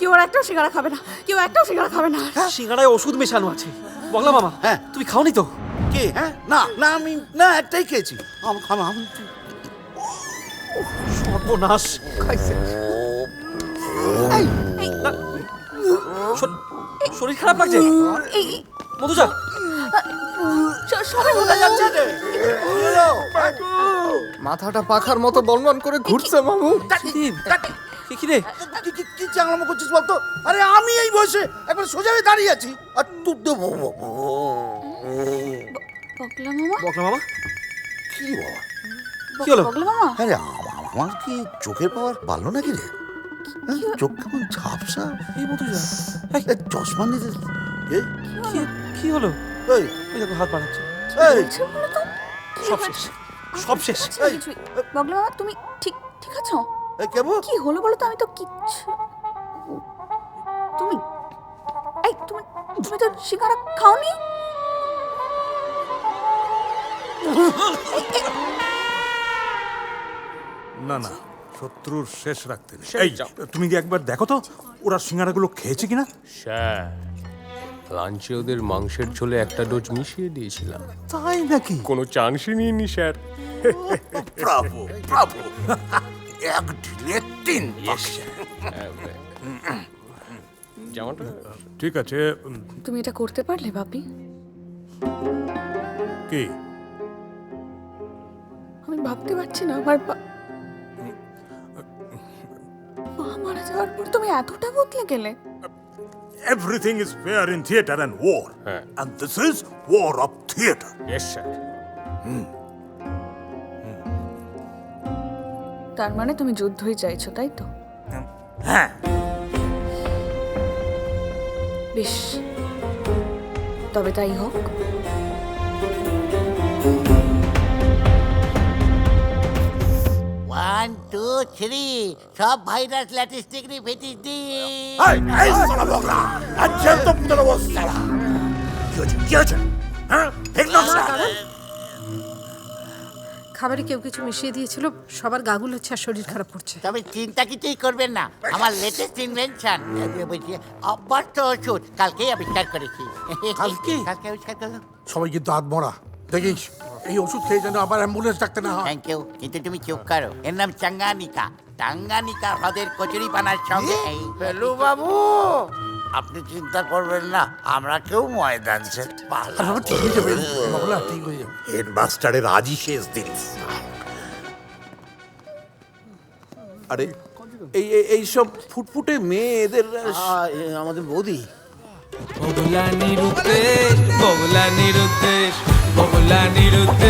কেউ আর একটাও সিঙ্গারা খাবে না কেউ একটাও সিঙ্গারা খাবে না সিঙ্গারায় ওষুধ মেশানো আছে বগলা মামা হ্যাঁ। তুমি খাওনি তো কে হ্যাঁ না না আমি না একটাই খেয়েছি আম- আম- আমি সর্বনাশ খাইছে না, শর- শরীর খারাপ লাগছে মধুজা স- সবাই বলে যাচ্ছে মাথাটা পাখার মতো বনবন করে ঘুরছে মামু কি কি- কি রে কি কি কি চাংলামো করছিস বলতো? আরে আমি এই বয়সে একবার সোজা হয়ে দাঁড়িয়ে আছি। আর তুই দেবো বগলা মামা? মামা? কি বাবা? কি হলো? মামা? আরে আম- আমার কি চোখের পাওয়ার পারল নাকি রে? হ্যাঁ, চোখ কেমন ঝাপসা? এই এই, চশমা নিতে এ, কি? কি হলো? এই, ওই দেখো হাত বাড়াচ্ছে। এই, সব শেষ সব শেষ। হচ্ছে বগলা মামা তুমি ঠিক ঠিক আছো? কেমন কি হলো বলো তো? আমি তো কিচ্ছু তুমি এই তুমি তুমি তো সিঙ্গারা খাওনি? না না শত্রুর শেষ রাখতে নেই। এই তুমি কি একবার দেখো তো ওরা সিঙ্গারাগুলো খেয়েছে কিনা? স্যার লাঞ্চে ওদের মাংসের ঝোলে একটা ডোজ মিশিয়ে দিয়েছিলাম। তাই নাকি? কোনো চান্সই নিইনি স্যার। Bravo Bravo. এক ঢিলে তিন জামাটা? ঠিক আছে উম, তুমি এটা করতে পারলে বাপি? কি? আমি ভাবতে পারছি না আমার বা- মা মারা যাওয়ার পর তুমি এতটা বদলে গেলে। Everything is fair in theatre and war হ্যাঁ। And this is war of theatre yes sir তার মানে তুমি যুদ্ধই চাইছো তাই তো? হ্যাঁ। বেশ। তবে তাই হোক। ওয়ান টু থ্রি সব ভাইরাস ল্যাটিস্টিক নিয়ে ফেটিস দি কি হয়েছে? কি হয়েছে? হ্যাঁ? খাবারে কেউ কিছু মিশিয়ে দিয়েছিল সবার গাগুল হচ্ছে আর শরীর খারাপ করছে। তবে চিন্তা কিছুই করবেন না। আমার লেটেস্ট ইনভেনশন অভ্যস্ত ওষুধ। কালকেই আবিষ্কার করেছি। কালকে? কালকে আবিষ্কার করলাম। সবাই কিন্তু দাঁত মরা দেখিস এই ওষুধ খেয়ে যেন আবার অ্যাম্বুলেন্স ডাকতে না হয়। থ্যাংক ইউ কিন্তু তুমি চুপ করো। এর নাম চাঙ্গানিকা। টাঙ্গানিকা হ্রদের কচুরি পানার সঙ্গে হেলু বাবু! আপনি চিন্তা করবেন না আমরা কেউ ময়দান ঠিক হয়ে যাবে। বাবলা ঠিক হয়ে যাবে। হেডমাস্টারের আজই শেষ দিন। আরে এই এই- এই সব ফুটফুটে মেয়ে এদের আমাদের বৌদি। বগলা নিরুদ্দেশ বগলা নিরুদ্দেশ বগলা নিরুদ্দেশ।